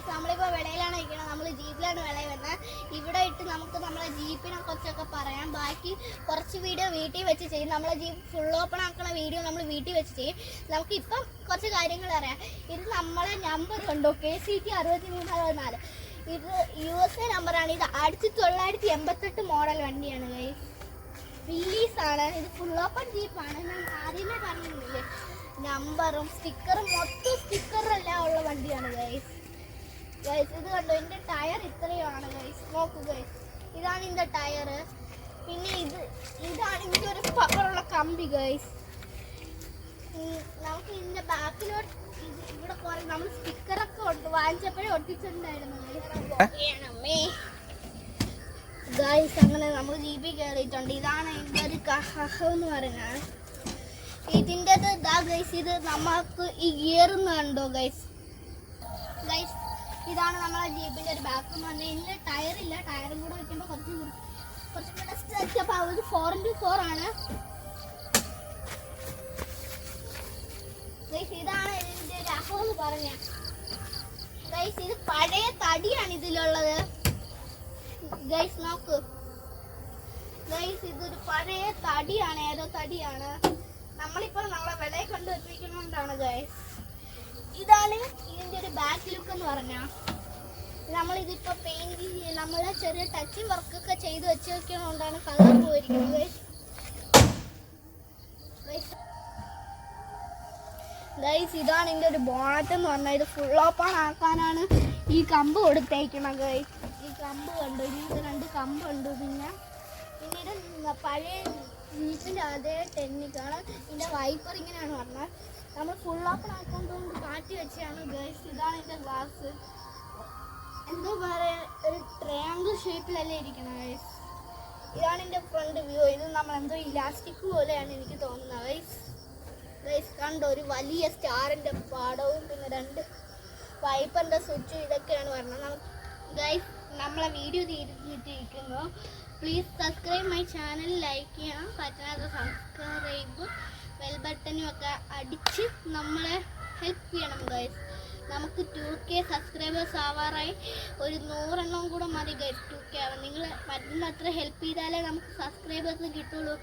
നമ്മളിപ്പോ വിളയിലാണ് നമ്മൾ ജീപ്പിലാണ് വിളയിൽ വന്നത് ഇവിടെ ഇട്ട് നമുക്ക് നമ്മളെ ജീപ്പിനെ കുറിച്ചൊക്കെ പറയാം. ബാക്കി കുറച്ച് വീഡിയോ വീട്ടിൽ വെച്ച് ചെയ്യും. നമ്മളെ ജീപ്പ് ഫുൾ ഓപ്പൺ ആക്കുന്ന വീഡിയോ നമ്മൾ വീട്ടിൽ വെച്ച് ചെയ്യും. നമുക്ക് ഇപ്പം കുറച്ച് കാര്യങ്ങൾ അറിയാം. ഇത് നമ്മളെ നമ്പർ ഉണ്ടോ കെ സി ടി അറുപത്തി മൂന്ന് അറുപത്തിനാല്. ഇത് യു എസ് എ നമ്പറാണ് ഇത് ആയിരത്തി തൊള്ളായിരത്തി എൺപത്തെട്ട് മോഡൽ വണ്ടിയാണ് ഗൈസ് ആണ്. ഇത് ഫുൾ ഓപ്പൺ ജീപ്പാണ്. ഞാൻ ആദ്യമേ പറഞ്ഞില്ലേ നമ്പറും സ്റ്റിക്കറും മൊത്തം സ്റ്റിക്കറെല്ലാം ഉള്ള വണ്ടിയാണ് ഗൈസ് ഗൈസ് ഇത് കണ്ടോ? എന്റെ ടയർ ഇത്രയാണ് ഗൈസ് നോക്കൂ ഗൈസ് ഇതാണ് ഇതിന്റെ ടയർ പിന്നെ ഇത് ഇതാണ് ഇതിന്റെ ഒരു പവറുള്ള കമ്പി ഗൈസ് നമുക്ക് ഇതിന്റെ ബാക്കിലോട്ട് ഇവിടെ കുറെ നമ്മൾ സ്റ്റിക്കറൊക്കെ ഉണ്ട് വാങ്ങിച്ചപ്പോഴേ ഒട്ടിച്ചിട്ടുണ്ടായിരുന്നു ഗൈസ് അങ്ങനെ നമ്മൾ ജി ബി കയറിയിട്ടുണ്ട്. ഇതാണ് ഇതിന്റെ ഒരു കഹ എന്ന് പറയുന്നത് ഇതിന്റെത് ഇതാ ഗൈസ് ഇത് നമുക്ക് ഈ ഗിയർ കണ്ടോ ഗൈസ് ഗൈസ് ഇതാണ് നമ്മളെ ജീപ്പിന്റെ ഒരു ബാക്ക് പറഞ്ഞാൽ ഇതിന് ടയർ ഇല്ല. ടയറും കൂടെ വെക്കുമ്പോൾ കുറച്ച് കുറച്ചും കൂടെ സ്ട്രെച്ച് അപ്പോൾ അത് ഫോർ ഇന്റു ഫോർ ആണ്. ഇതാണ് ഇതിന്റെ ഒരു അഹോ എന്ന് പറഞ്ഞ ഗൈസ് ഇത് പഴയ തടിയാണ് ഇതിലുള്ളത്. ഗൈസ് നോക്ക്. ഗൈസ് ഇതൊരു പഴയ തടിയാണ്. ഏതോ തടിയാണ്. നമ്മളിപ്പോൾ നമ്മളെ വിലയെ കൊണ്ട് വെച്ചിരിക്കുന്നതുകൊണ്ടാണ് ഗൈസ് ഇതാണ് ഇതിന്റെ ഒരു ബാക്ക് ലുക്ക് എന്ന് പറഞ്ഞാൽ നമ്മളിതിപ്പോൾ പെയിന്റ് നമ്മൾ ചെറിയ ടച്ചിങ് വർക്കൊക്കെ ചെയ്ത് വെച്ച് വെക്കുന്നതുകൊണ്ടാണ് കളർ പോയിരിക്കുന്നത്. ഗൈസ് ഇതാണ് ഇതിന്റെ ഒരു ബോണറ്റ് എന്ന് പറഞ്ഞാൽ ഇത് ഫുൾ ഓപ്പൺ ആക്കാനാണ് ഈ കമ്പ് കൊടുത്തേക്കണം ഗൈസ് ഈ കമ്പ് കണ്ടു? ഇതിനകത്ത് രണ്ട് കമ്പുണ്ട്. പിന്നെ പിന്നീട് ഇത് പഴയ ജീപ്പിന്റെ അതേ ടെക്നിക്കാണ് ഇതിന്റെ വൈപ്പർ ഇങ്ങനെയാണ് പറഞ്ഞത്. നമ്മൾ ഫുൾ ഓപ്പൺ ആക്കുന്നതുകൊണ്ട് കാറ്റി വെച്ചാണ് ഗേൾസ് ഇതാണ് എന്റെ ഗ്ലാസ് എന്തോ പറയുക ഒരു ട്രയാങ്കിൾ ഷേപ്പിലല്ലേ ഇരിക്കണം ഗൈസ് ഇതാണ് എന്റെ ഫ്രണ്ട് വ്യൂ ഇത് നമ്മൾ എന്തോ ഇലാസ്റ്റിക് പോലെയാണ് എനിക്ക് തോന്നുന്നത് ഗൈസ് ഗൈസ് കണ്ടോ? ഒരു വലിയ സ്റ്റാറിന്റെ പാടവും പിന്നെ രണ്ട് വൈപ്പറിന്റെ സ്വിച്ചും ഇതൊക്കെയാണ് പറഞ്ഞത്. ഗൈസ് നമ്മളെ video തീർന്നിട്ടിരിക്കുന്നു please subscribe my channel like ചെയ്യണം. പറ്റാത്ത സബ്സ്ക്രൈബ് ബെൽ ബട്ടനും ഒക്കെ അടിച്ച് നമ്മളെ ഹെൽപ്പ് ചെയ്യണം ഗൈസ് നമുക്ക് ടു കെ സബ്സ്ക്രൈബേഴ്സ് ആവാറായി ഒരു നൂറെണ്ണം കൂടെ മതി ഗൈസ് ടു കെ ആവാൻ. നിങ്ങൾ പറ്റുന്ന അത്ര ഹെൽപ്പ് ചെയ്താലേ നമുക്ക് സബ്സ്ക്രൈബേഴ്സ് കിട്ടുള്ളൂ.